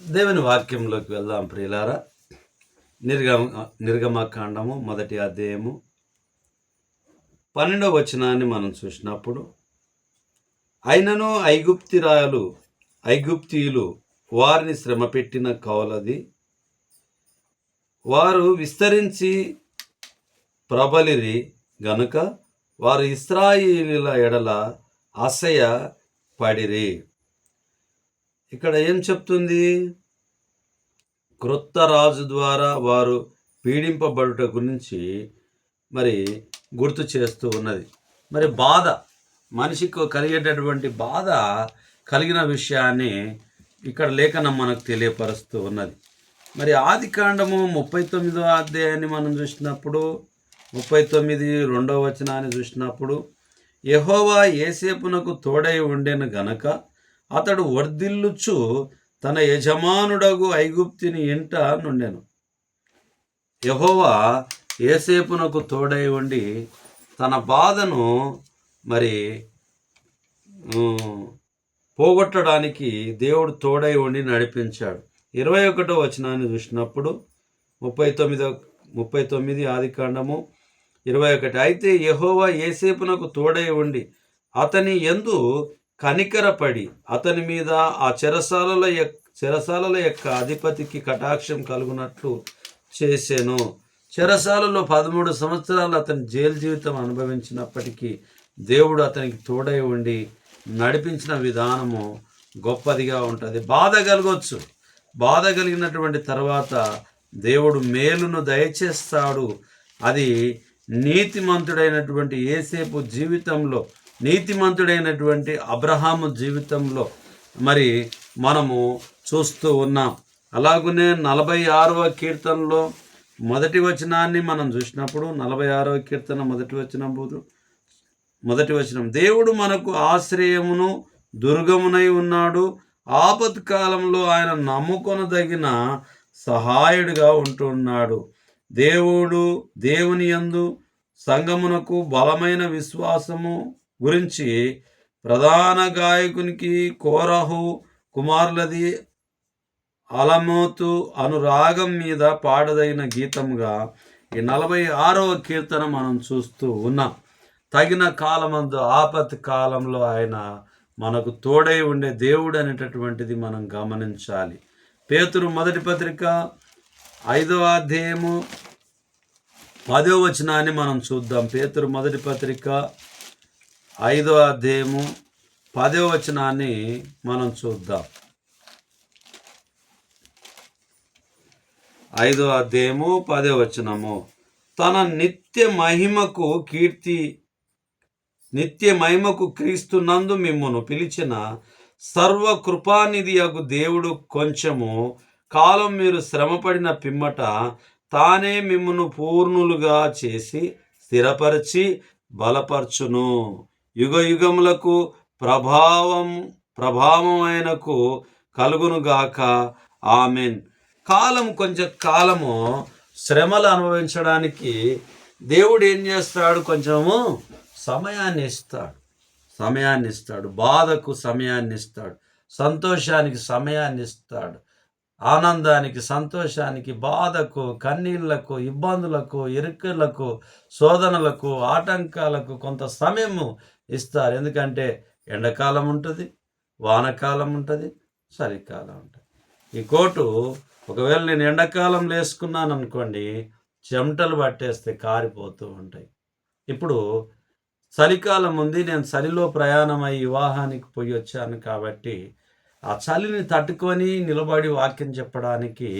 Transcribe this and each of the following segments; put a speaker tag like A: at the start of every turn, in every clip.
A: దేవుని వాక్యంలోకి వెళ్దాం ప్రియులారా. నిర్గమ నిర్గమకాండము మొదటి అధ్యాయము పన్నెండవ వచనాన్ని మనం చూసినప్పుడు అయినను ఐగుప్తిరాయలు ఐగుప్తీయులు వారిని శ్రమ పెట్టిన కౌలది వారు విస్తరించి ప్రబలిరి గనుక వారు ఇస్రాయిలీల ఎడల అసయ పడిరి ఇక్కడ ఏం చెప్తుంది? క్రొత్త రాజు ద్వారా వారు పీడింపబడుట గురించి మరి గుర్తు చేస్తూ ఉన్నది. మరి బాధ మనిషికి కలిగేటటువంటి బాధ కలిగిన విషయాన్ని ఇక్కడ లేఖనం మనకు తెలియపరుస్తూ ఉన్నది. మరి ఆది కాండము ముప్పై తొమ్మిదో అధ్యాయాన్ని మనం చూసినప్పుడు ముప్పై తొమ్మిది రెండవ వచనాన్ని చూసినప్పుడు యహోవా ఏసేపునకు తోడై ఉండేను గనక అతడు వర్ధిల్లుచు తన యజమానుడగు ఐగుప్తిని ఇంట నుండెను. యహోవా ఏసేపునకు తోడై ఉండి తన బాధను మరి పోగొట్టడానికి దేవుడు తోడై ఉండి నడిపించాడు. ఇరవై ఒకటో వచనాన్ని చూసినప్పుడు ముప్పై తొమ్మిదో ముప్పై తొమ్మిది ఆది కాండము ఇరవై ఒకటి. అయితే యహోవా ఏసేపునకు తోడై ఉండి అతని ఎందు కనికరపడి అతని మీద ఆ చెరసాలల యొక్క చెరసాలల యొక్క అధిపతికి కటాక్షం కలుగునట్లు చేశాను చెరసాలలో పదమూడు సంవత్సరాలు అతని జైలు జీవితం అనుభవించినప్పటికీ దేవుడు అతనికి తోడై ఉండి నడిపించిన విధానము గొప్పదిగా ఉంటుంది. బాధ కలగవచ్చు బాధ కలిగినటువంటి తర్వాత దేవుడు మేలును దయచేస్తాడు. అది నీతిమంతుడైనటువంటి ఏసేపు జీవితంలో నీతిమంతుడైనటువంటి అబ్రహాము జీవితంలో మరి మనము చూస్తూ ఉన్నాం. అలాగనే నలభై ఆరవ కీర్తనలో మొదటి వచనాన్ని మనం చూసినప్పుడు నలభై ఆరవ కీర్తన మొదటి వచనప్పుడు మొదటి వచనం. దేవుడు మనకు ఆశ్రయమును దుర్గమునై ఉన్నాడు. ఆపత్ కాలంలో ఆయన నమ్ముకొనదగిన సహాయుడిగా ఉంటున్నాడు. దేవుడు దేవుని యందు సంగమునకు బలమైన విశ్వాసము గురించి ప్రధాన గాయకునికి కోరహు కుమారులది అలమోతు అనురాగం మీద పాడదగిన గీతంగా ఈ నలభై ఆరవ కీర్తన మనం చూస్తూ ఉన్నాం. తగిన కాలమందు ఆపత్ కాలంలో ఆయన మనకు తోడై ఉండే దేవుడు అనేటటువంటిది మనం గమనించాలి. పేతురు మొదటి పత్రిక ఐదవ అధ్యాయము పదో వచనాన్ని మనం చూద్దాం. పేతురు మొదటి పత్రిక ఐదో అధ్యాయము పదో వచనాన్ని మనం చూద్దాం. ఐదో అధ్యాయము పదో వచనము. తన నిత్య మహిమకు కీర్తి నిత్య మహిమకు క్రీస్తునందు మిమ్మను పిలిచిన సర్వ కృపానిధియగు దేవుడు కొంచెము కాలం మీరు శ్రమపడిన పిమ్మట తానే మిమ్మను పూర్ణులుగా చేసి స్థిరపరిచి బలపరచును. యుగ యుగములకు ప్రభావం ప్రభావమైనకు కలుగునుగాక. ఆమెన్. కాలం కొంచెం కాలము శ్రమలు అనుభవించడానికి దేవుడు ఏం చేస్తాడు? కొంచెము సమయాన్ని ఇస్తాడు. సమయాన్ని ఇస్తాడు. బాధకు సమయాన్ని ఇస్తాడు. సంతోషానికి సమయాన్ని ఇస్తాడు. ఆనందానికి సంతోషానికి బాధకు కన్నీళ్ళకు ఇబ్బందులకు ఇరుకులకు శోధనలకు ఆటంకాలకు కొంత సమయము ఇస్తారు. ఎందుకంటే ఎండాకాలం ఉంటుంది వానకాలం ఉంటుంది చలికాలం ఉంటుంది. ఈ కోటు ఒకవేళ నేను ఎండాకాలం వేసుకున్నాను అనుకోండి చెమటలు పట్టేస్తే కారిపోతూ ఉంటాయి. ఇప్పుడు చలికాలం ఉంది నేను చలిలో ప్రయాణమై వివాహానికి పోయి వచ్చాను కాబట్టి ఆ చలిని తట్టుకొని నిలబడి వాక్యం చెప్పడానికి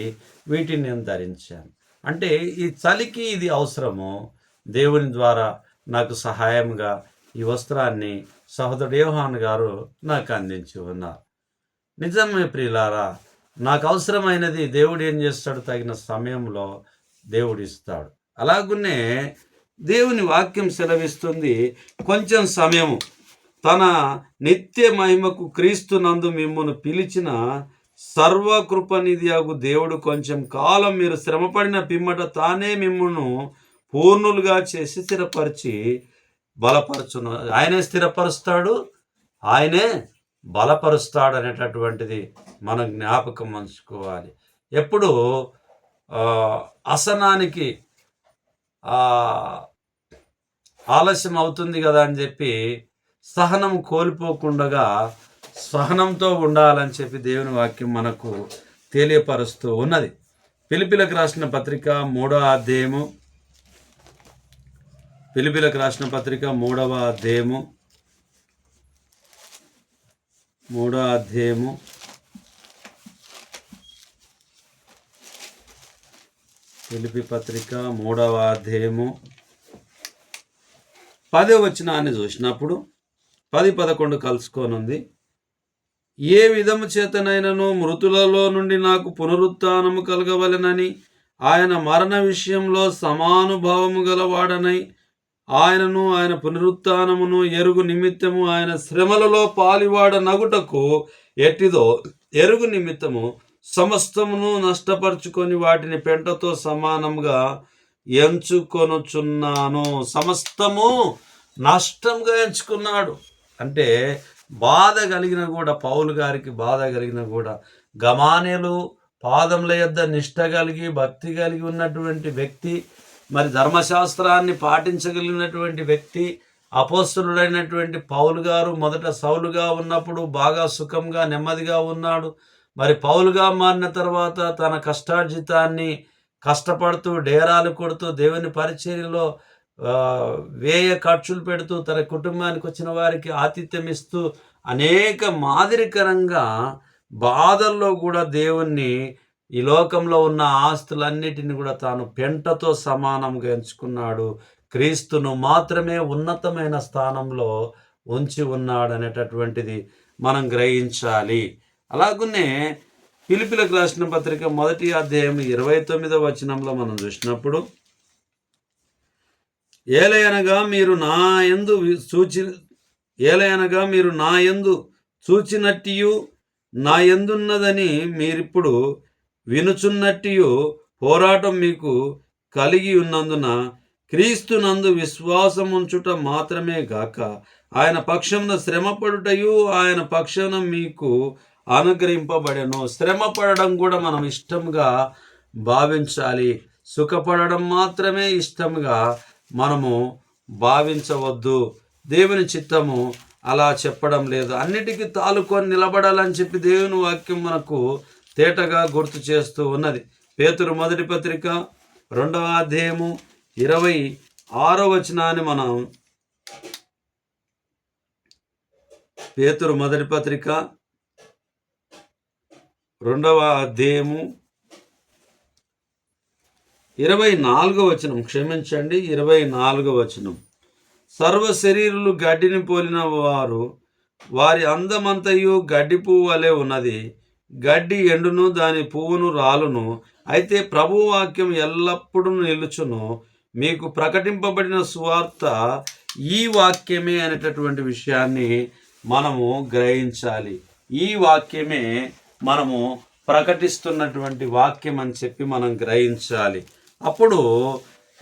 A: వీటిని నేను ధరించాను. అంటే ఈ చలికి ఇది అవసరము దేవుని ద్వారా నాకు సహాయంగా ఈ వస్త్రాన్ని సహోదరుడు యోహాన్ గారు నాకు అందించి ఉన్నారు నిజమే ప్రియులారా నాకు అవసరమైనది దేవుడు ఏం చేస్తాడు? తగిన సమయంలో దేవుడు ఇస్తాడు. అలాగునే దేవుని వాక్యం సెలవిస్తుంది కొంచెం సమయము. తన నిత్య మహిమకు క్రీస్తు నందు మిమ్మల్ని పిలిచిన సర్వకృపనిధియాగు దేవుడు కొంచెం కాలం మీరు శ్రమపడిన పిమ్మట తానే మిమ్మల్ని పూర్ణులుగా చేసి స్థిరపరిచి బలపరచును. ఆయనే స్థిరపరుస్తాడు ఆయనే బలపరుస్తాడు అనేటటువంటిది మనం జ్ఞాపకం ఉంచుకోవాలి. ఎప్పుడు అసనానికి ఆలస్యం అవుతుంది కదా అని చెప్పి సహనం కోల్పోకుండా సహనంతో ఉండాలని చెప్పి దేవుని వాక్యం మనకు తెలియపరుస్తూ ఉన్నది. పిలిపిలకు రాసిన పత్రిక మూడో అధ్యాయము పిలిపిలకు రాసిన పత్రిక మూడవ అధ్యాయము. మూడవ అధ్యాయము. పిలిపి పత్రిక మూడవ అధ్యాయము. వచ్చిన వచనాన్ని చూసినప్పుడు పది పదకొండు కలుసుకొనుంది. ఏ విధము చేతనైనను మృతులలో నుండి నాకు పునరుత్నము కలగవలెనని ఆయన మరణ విషయంలో సమానుభావము గలవాడనై ఆయనను ఆయన పునరుత్నమును ఎరుగు నిమిత్తము ఆయన శ్రమలలో పాలివాడ నగుటకు ఎట్టిదో ఎరుగు నిమిత్తము సమస్తమును నష్టపరుచుకొని వాటిని పెంటతో సమానంగా ఎంచుకొనుచున్నాను. సమస్తము నష్టంగా ఎంచుకున్నాడు. అంటే బాధ కలిగిన కూడా పౌలు గారికి బాధ కలిగిన కూడా గమానేలు పాదముల యొద్ద నిష్ట కలిగి భక్తి కలిగి ఉన్నటువంటి వ్యక్తి మరి ధర్మశాస్త్రాన్ని పాటించగలిగినటువంటి వ్యక్తి అపోస్తుడైనటువంటి పౌలు గారు మొదట సౌలుగా ఉన్నప్పుడు బాగా సుఖంగా నెమ్మదిగా ఉన్నాడు. మరి పౌలుగా మారిన తర్వాత తన కష్టార్జితాన్ని కష్టపడుతూ డేరాలు కొడుతూ దేవుని పరిచర్యలో వేయ ఖర్చులు పెడుతూ తన కుటుంబానికి వచ్చిన వారికి ఆతిథ్యం ఇస్తూ అనేక మాదిరికరంగా బాధల్లో కూడా దేవుణ్ణి ఈ లోకంలో ఉన్న ఆస్తులన్నిటిని కూడా తాను పెంటతో సమానంగా ఎంచుకున్నాడు. క్రీస్తును మాత్రమే ఉన్నతమైన స్థానంలో ఉంచి ఉన్నాడు అనేటటువంటిది మనం గ్రహించాలి. అలాగనే పిలిపిలకు రాసిన పత్రిక మొదటి అధ్యాయం ఇరవై తొమ్మిదవ వచనంలో మనం చూసినప్పుడు ఏలయనగా మీరు నా ఎందు సూచి ఏలయనగా మీరు నా ఎందు చూచినట్టియు నా ఎందున్నదని మీరిప్పుడు వినుచున్నట్టియు పోరాటం మీకు కలిగి ఉన్నందున క్రీస్తునందు విశ్వాసం ఉంచుట మాత్రమే గాక ఆయన పక్షమున శ్రమపడుటయు ఆయన పక్షమున మీకు అనుగ్రహింపబడను. శ్రమపడడం కూడా మనం ఇష్టంగా భావించాలి. సుఖపడడం మాత్రమే ఇష్టంగా మనము భావించవద్దు. దేవుని చిత్తము అలా చెప్పడం లేదు. అన్నిటికీ తాలుకొని నిలబడాలని చెప్పి దేవుని వాక్యం మనకు తేటగా గుర్తు చేస్తూ ఉన్నది. పేతురు మొదటి పత్రిక రెండవ అధ్యాయము ఇరవై ఆరో వచనాన్ని మనం పేతురు మొదటి పత్రిక రెండవ అధ్యాయము ఇరవై నాలుగో వచనం. క్షమించండి ఇరవై నాలుగో వచనం. సర్వ శరీరులు గడ్డిని పోలిన వారు వారి అందమంతయు గడ్డి పువ్వు వలె ఉన్నది. గడ్డి ఎండును దాని పువ్వును రాలును. అయితే ప్రభు వాక్యం ఎల్లప్పుడూ నిలుచును. మీకు ప్రకటింపబడిన సువార్త ఈ వాక్యమే అనేటటువంటి విషయాన్ని మనము గ్రహించాలి. ఈ వాక్యమే మనము ప్రకటిస్తున్నటువంటి వాక్యం అని చెప్పి మనం గ్రహించాలి. అప్పుడు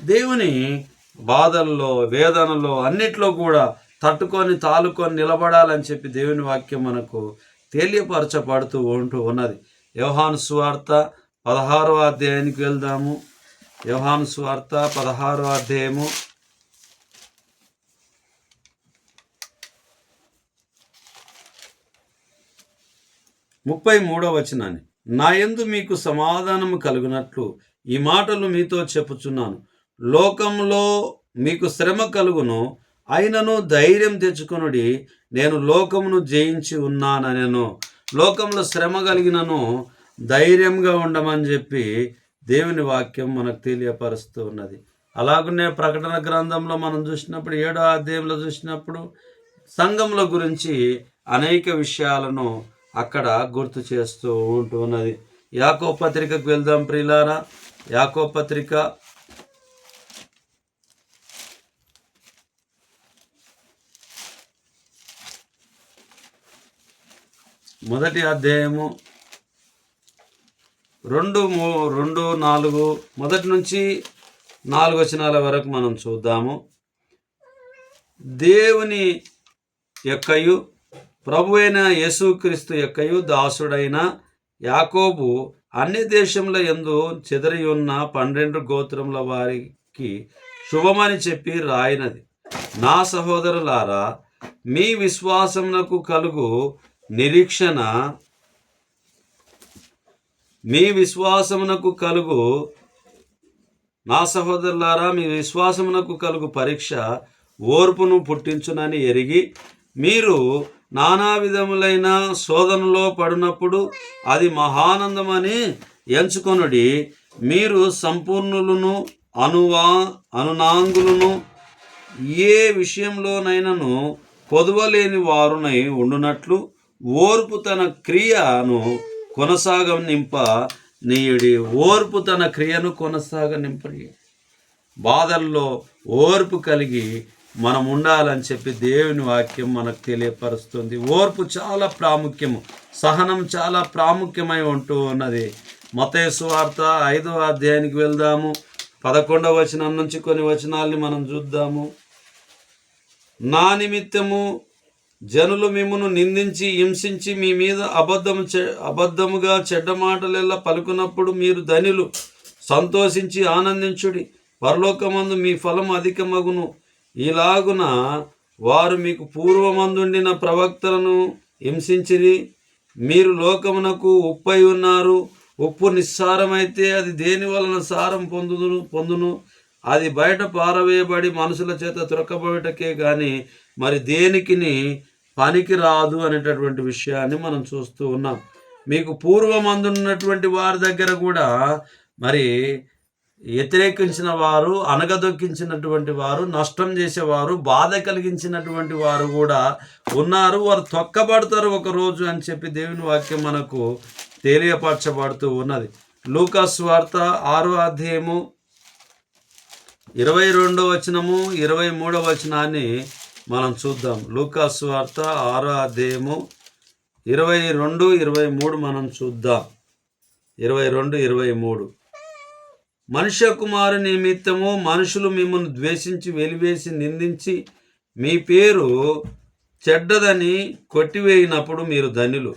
A: దేవుని బాధల్లో వేదనలో అన్నిట్లో కూడా తట్టుకొని తాలుకొని నిలబడాలని చెప్పి దేవుని వాక్యం మనకు తెలియపరచబడుతూ ఉంటూ ఉన్నది. యోహాను స్వార్త పదహారో అధ్యాయానికి వెళ్దాము. యోహాను స్వార్త పదహారో అధ్యాయము. ముప్పై మూడో వచనాన్ని. నా యందు మీకు సమాధానము కలుగునట్లు ఈ మాటలు మీతో చెప్పుచున్నాను. లోకంలో మీకు శ్రమ కలుగును అయినను ధైర్యం తెచ్చుకునుడి. నేను లోకమును జయించి ఉన్నాననెను. లోకంలో శ్రమ కలిగినను ధైర్యంగా ఉండమని చెప్పి దేవుని వాక్యం మనకు తెలియపరుస్తూ ఉన్నది. అలాగనే ప్రకటన గ్రంథంలో మనం చూసినప్పుడు ఏడో అధ్యాయంలో చూసినప్పుడు సంఘముల గురించి అనేక విషయాలను అక్కడ గుర్తు చేస్తూ ఉంటూ ఉన్నది. యాకో పత్రికకు వెళ్దాం ప్రిలారా యాకో పత్రిక మొదటి అధ్యాయము రెండు మూ రెండు నాలుగు మొదటి నుంచి నాలుగు వచనాల వరకు మనం చూద్దాము. దేవుని యొక్కయు ప్రభు అయిన యేసుక్రీస్తు యొక్కయు దాసుడైన యాకోబు అన్ని దేశంలో ఎందు చెదరి ఉన్న పన్నెండు గోత్రముల వారికి శుభమని చెప్పి రాయినది. నా సహోదరులారా మీ విశ్వాసమునకు కలుగు నిరీక్షణ మీ విశ్వాసమునకు కలుగు. నా సహోదరులారా మీ విశ్వాసమునకు కలుగు పరీక్ష ఓర్పును పుట్టించునని ఎరిగి మీరు నానా విధములైన శోధనలో పడినప్పుడు అది మహానందమని ఎంచుకొనుడి. మీరు సంపూర్ణులను అనువా అనునాంగులను ఏ విషయంలోనైనను పొదవలేని వారునై ఉండునట్లు ఓర్పు తన క్రియను కొనసాగనింప నీయుడి ఓర్పు తన క్రియను కొనసాగనింపడి బాధల్లో ఓర్పు కలిగి మనం ఉండాలని చెప్పి దేవుని వాక్యం మనకు తెలియపరుస్తుంది. ఓర్పు చాలా ప్రాముఖ్యము. సహనం చాలా ప్రాముఖ్యమై ఉంటూ ఉన్నది. మతేసు వార్త ఐదవ అధ్యాయానికి వెళ్దాము. పదకొండవ వచనం నుంచి కొన్ని వచనాల్ని మనం చూద్దాము. నా నిమిత్తము జనులు మిమ్మను నిందించి హింసించి మీ మీద అబద్ధము చె అబద్ధముగా చెడ్డ మాటలెల్లా పలుకున్నప్పుడు మీరు ధనులు. సంతోషించి ఆనందించుడి. పరలోకమందు మీ ఫలం అధికమగును. ఇలాగున వారు మీకు పూర్వమందుండిన ప్రవక్తలను హింసించిరి. మీరు లోకమునకు ఉప్పై ఉన్నారు. ఉప్పు నిస్సారమైతే అది దేని వలన సారం పొందును పొందును? అది బయట పారవేయబడి మనుషుల చేత త్రొక్కబోయటకే కానీ మరి దేనికిని పనికి రాదు అనేటటువంటి విషయాన్ని మనం చూస్తూ ఉన్నాం. మీకు పూర్వమందున్నటువంటి వారి దగ్గర కూడా మరి వ్యతిరేకించిన వారు అనగదొక్కించినటువంటి వారు నష్టం చేసేవారు బాధ కలిగించినటువంటి వారు కూడా ఉన్నారు. వారు తొక్కబడతారు ఒక రోజు అని చెప్పి దేవుని వాక్యం మనకు తెలియపరచబడుతూ ఉన్నది. లూకాస్ వార్త ఆరో అధ్యాయము ఇరవై రెండో వచనము ఇరవై మూడో వచనాన్ని మనం చూద్దాం. లూకాసు వార్త ఆరో అధ్యాయము ఇరవై రెండు ఇరవై మూడు మనం చూద్దాం. ఇరవై రెండు ఇరవై మూడు. మనుష్య కుమారు నిమిత్తము మనుషులు మిమ్మల్ని ద్వేషించి వెలివేసి నిందించి మీ పేరు చెడ్డదని కొట్టివేయినప్పుడు మీరు ధనులు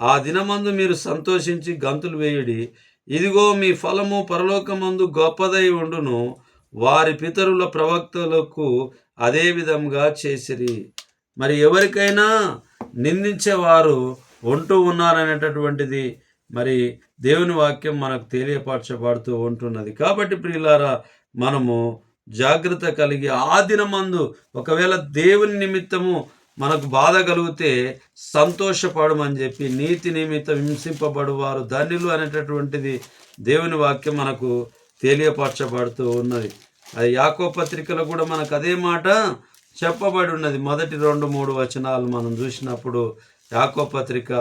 A: ఆ దినమందు మీరు సంతోషించి గంతులు వేయుడి. ఇదిగో మీ ఫలము పరలోకమందు గొప్పదై ఉండును. వారి పితరుల ప్రవక్తలకు అదే విధంగా చేసిరి. మరి ఎవరికైనా నిందించేవారు ఉంటూ ఉన్నారనేటటువంటిది మరి దేవుని వాక్యం మనకు తెలియపరచబడుతూ ఉంటున్నది. కాబట్టి ప్రియులారా మనము జాగ్రత్త కలిగి ఆ దినమందు ఒకవేళ దేవుని నిమిత్తము మనకు బాధ కలిగితే సంతోషపడమని చెప్పి నీతి నిమిత్తం హింసింపబడువారు ధన్యులు అనేటటువంటిది దేవుని వాక్యం మనకు తెలియపరచబడుతూ ఉన్నది. అది యాకో పత్రికలో కూడా మనకు అదే మాట చెప్పబడి ఉన్నది. మొదటి రెండు మూడు వచనాలు మనం చూసినప్పుడు యాకో పత్రిక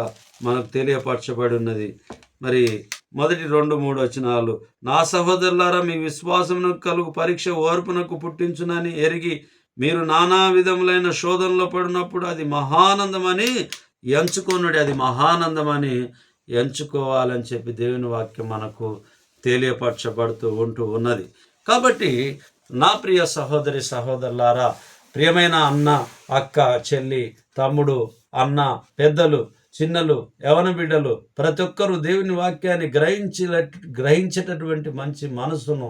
A: మనకు తెలియపరచబడి ఉన్నది. మరి మొదటి రెండు మూడు వచనాలు నా సహోదరులారా మీ విశ్వాసమునకు కలుగు పరీక్ష ఓర్పునకు పుట్టించునని ఎరిగి మీరు నానా విధములైన శోధనలో పడినప్పుడు అది మహానందమని ఎంచుకొనుడి. అది మహానందమని ఎంచుకోవాలని చెప్పి దేవుని వాక్యం మనకు తెలియపరచబడుతూ ఉంటూ ఉన్నది. కాబట్టి నా ప్రియ సహోదరి సహోదరులారా ప్రియమైన అన్న అక్క చెల్లి తమ్ముడు అన్న పెద్దలు చిన్నలు యవన బిడ్డలు ప్రతి ఒక్కరూ దేవుని వాక్యాన్ని గ్రహించి గ్రహించేటటువంటి మంచి మనసును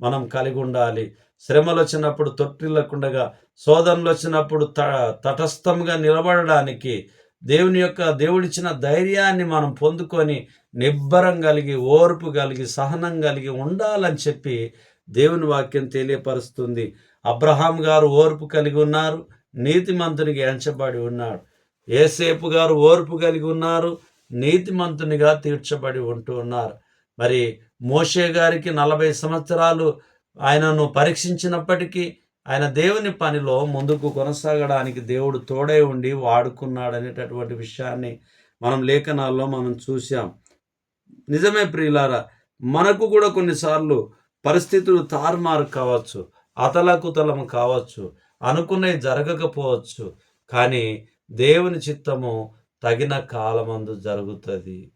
A: మనం కలిగి ఉండాలి. శ్రమలు వచ్చినప్పుడు తొట్టిల్లకుండగా శోధనలు వచ్చినప్పుడు త తటస్థంగా నిలబడడానికి దేవుని యొక్క దేవుడిచ్చిన ధైర్యాన్ని మనం పొందుకొని నిబ్బరం కలిగి ఓర్పు కలిగి సహనం కలిగి ఉండాలని చెప్పి దేవుని వాక్యం తెలియపరుస్తుంది. అబ్రహాం గారు ఓర్పు కలిగి ఉన్నారు. నీతిమంతునికి ఎంచబడి ఉన్నాడు. ఏసేపు గారు ఓర్పు కలిగి ఉన్నారు. నీతిమంతునిగా తీర్చబడి ఉంటూ ఉన్నారు. మరి మోషే గారికి నలభై సంవత్సరాలు ఆయనను పరీక్షించినప్పటికీ ఆయన దేవుని పనిలో ముందుకు కొనసాగడానికి దేవుడు తోడై ఉండి వాడుకున్నాడు అనేటటువంటి విషయాన్ని మనం లేఖనాల్లో మనం చూసాం నిజమే ప్రియులారా మనకు కూడా కొన్నిసార్లు పరిస్థితులు తారుమారు కావచ్చు అతలకుతలం కావచ్చు అనుకున్నవి జరగకపోవచ్చు కానీ దేవుని చిత్తము తగిన కాలమందు జరుగుతుంది.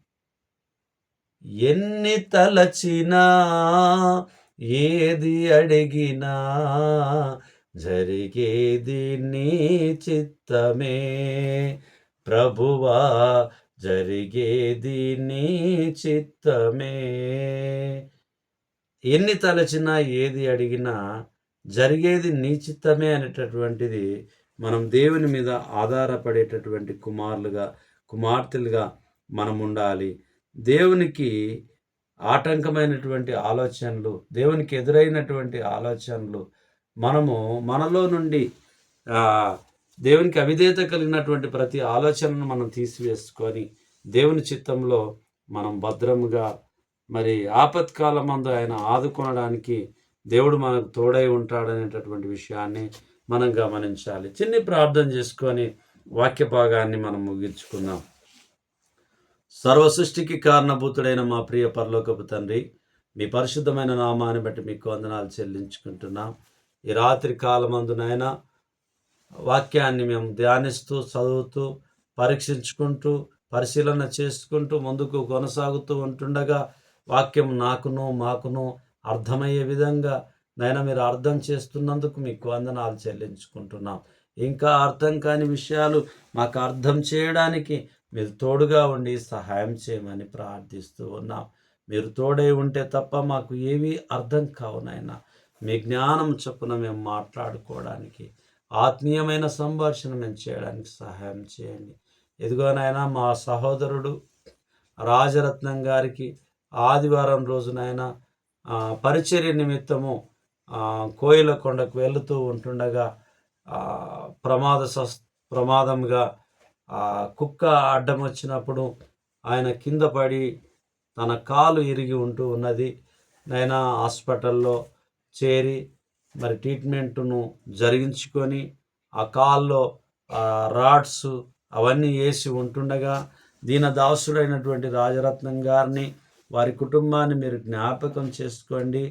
A: ఎన్ని తలచినా ఏది అడిగినా జరిగేది నీ చిత్తమే. ప్రభువా జరిగేది నీ చిత్తమే. ఎన్ని తలచినా ఏది అడిగినా జరిగేది నీ చిత్తమే అనేటటువంటిది మనం దేవుని మీద ఆధారపడేటటువంటి కుమారులుగా కుమార్తెలుగా మనం ఉండాలి దేవునికి ఆటంకమైనటువంటి ఆలోచనలు దేవునికి ఎదురైనటువంటి ఆలోచనలు మనము మనలో నుండి దేవునికి అవిధేయత కలిగినటువంటి ప్రతి ఆలోచనను మనం తీసివేసుకొని దేవుని చిత్తంలో మనం భద్రముగా మరి ఆపత్కాలమందు ఆయన ఆదుకొనడానికి దేవుడు మనకు తోడై ఉంటాడనేటటువంటి విషయాన్ని మనం గమనించాలి. చిన్ని ప్రార్థన చేసుకొని వాక్య భాగాన్ని మనం ముగించుకుందాం. సర్వ సృష్టికి కారణభూతుడైన మా ప్రియ పరలోకపు తండ్రి మీ పరిశుద్ధమైన నామాన్ని బట్టి మీకు వందనాలు చెల్లించుకుంటున్నాం. ఈ రాత్రి కాలమందునైనా వాక్యాన్ని మేము ధ్యానిస్తూ చదువుతూ పరీక్షించుకుంటూ పరిశీలన చేసుకుంటూ ముందుకు కొనసాగుతూ ఉంటుండగా వాక్యం నాకును మాకును అర్థమయ్యే విధంగా నైనా మీరు అర్థం చేస్తున్నందుకు మీకు వందనాలు చెల్లించుకుంటున్నాం. ఇంకా అర్థం కాని విషయాలు మాకు అర్థం చేయడానికి మీరు తోడుగా ఉండి సహాయం చేయమని ప్రార్థిస్తూ ఉన్నాం. మీరు తోడై ఉంటే తప్ప మాకు ఏమీ అర్థం కావునైనా మీ జ్ఞానం చొప్పున మేము మాట్లాడుకోవడానికి ఆత్మీయమైన సంభాషణ మేము చేయడానికి సహాయం చేయండి. ఎదుగోనైనా మా సహోదరుడు రాజరత్నం గారికి ఆదివారం రోజున ఆయన పరిచర్య నిమిత్తము కోయిల కొండకు వెళుతూ ఉంటుండగా ప్రమాద ప్రమాదంగా కుక్క అడ్డం వచ్చినప్పుడు ఆయన కింద పడి తన కాలు ఇరిగి ఉంటూ ఉన్నది. నైనా హాస్పిటల్లో చేరి మరి ట్రీట్మెంట్ను జరిగించుకొని ఆ కాల్లో రాడ్స్ అవన్నీ వేసి ఉంటుండగా దీన దాసుడైనటువంటి రాజరత్నం గారిని వారి కుటుంబాన్ని మీరు జ్ఞాపకం చేసుకోండి.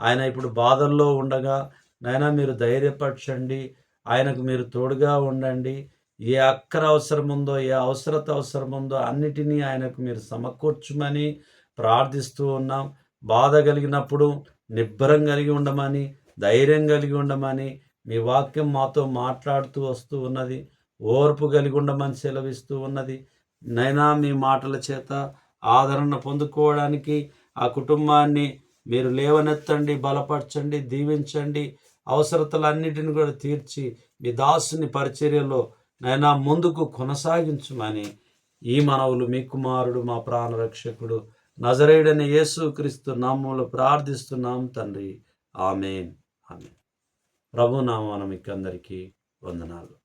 A: ఆయన ఇప్పుడు బాధల్లో ఉండగా నైనా మీరు ధైర్యపరచండి. ఆయనకు మీరు తోడుగా ఉండండి. ఏ అక్కర అవసరం ఉందో ఏ అవసరత అవసరం ఉందో అన్నిటినీ ఆయనకు మీరు సమకూర్చమని ప్రార్థిస్తూ ఉన్నాం. బాధ కలిగినప్పుడు నిబ్బరం కలిగి ఉండమని ధైర్యం కలిగి ఉండమని మీ వాక్యం మాతో మాట్లాడుతూ వస్తూ ఉన్నది. ఓర్పు కలిగి ఉండమని సెలవిస్తూ ఉన్నది. నైనా మీ మాటల చేత ఆదరణ పొందుకోవడానికి ఆ కుటుంబాన్ని మీరు లేవనెత్తండి బలపరచండి దీవించండి. అవసరతలన్నిటిని కూడా తీర్చి మీ దాసుని పరిచర్యలో నైనా ముందుకు కొనసాగించమని ఈ మనవులు మీ కుమారుడు మా ప్రాణరక్షకుడు నజరేయుడైన యేసు క్రీస్తు నామములో ప్రార్థిస్తున్నాం తండ్రి. ఆమెన్. ఆమెన్. ప్రభు నామాన మీకు అందరికీ వందనాలు.